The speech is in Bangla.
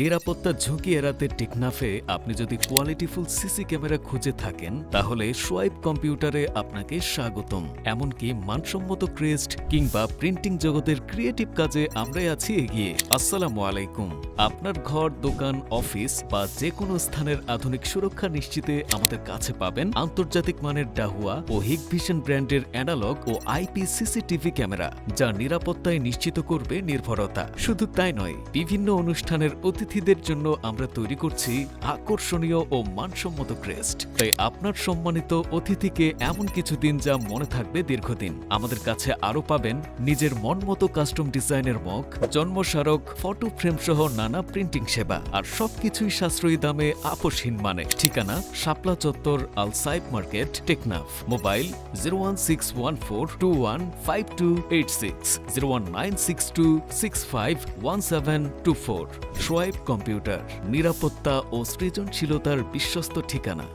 নিরাপত্তা ঝুঁকি এড়াতে টেকনাফে আপনি যদি কোয়ালিটিফুল সিসি ক্যামেরা খুঁজে থাকেন, তাহলে সোয়াইপ কম্পিউটারে আপনাকে স্বাগতম। এমনকি মানসম্মত ক্রেস্ট কিংবা প্রিন্টিং জগতের ক্রিয়েটিভ কাজে আমরাই আছি এগিয়ে। আসসালামু আলাইকুম। আপনার ঘর, দোকান, অফিস বা যে কোনো স্থানের আধুনিক সুরক্ষা নিশ্চিতে আমাদের কাছে পাবেন আন্তর্জাতিক মানের ডাহুয়া ও হিগভিশন ব্র্যান্ডের অ্যানালগ ও আইপি সিসিটিভি ক্যামেরা, যা নিরাপত্তায় নিশ্চিত করবে নির্ভরতা। শুধু তাই নয়, বিভিন্ন অনুষ্ঠানের অতিথিদের জন্য আমরা তৈরি করছি আকর্ষণীয় ও মানসম্মত ক্রেস্ট। তাই আপনার সম্মানিত অতিথিকে এমন কিছু দিন যা মনে থাকবে দীর্ঘদিন। আমাদের কাছে আরও পাবেন নিজের মন মতো কাস্টম ডিজাইনের মগ, জন্মস্মারক, ফটো ফ্রেম সহ নানা প্রিন্টিং সেবা, আর সবকিছুই সাশ্রয়ী দামে আপোষহীন মানে। ঠিকানা Shapla Chattar Al Saib market, Teknaf. Mobile zero one six one four two one five two eight six, zero one nine six two six five one seven two four. Swipe computer নিরাপত্তা ও সৃজনশীলতার বিশ্বস্ত ঠিকানা।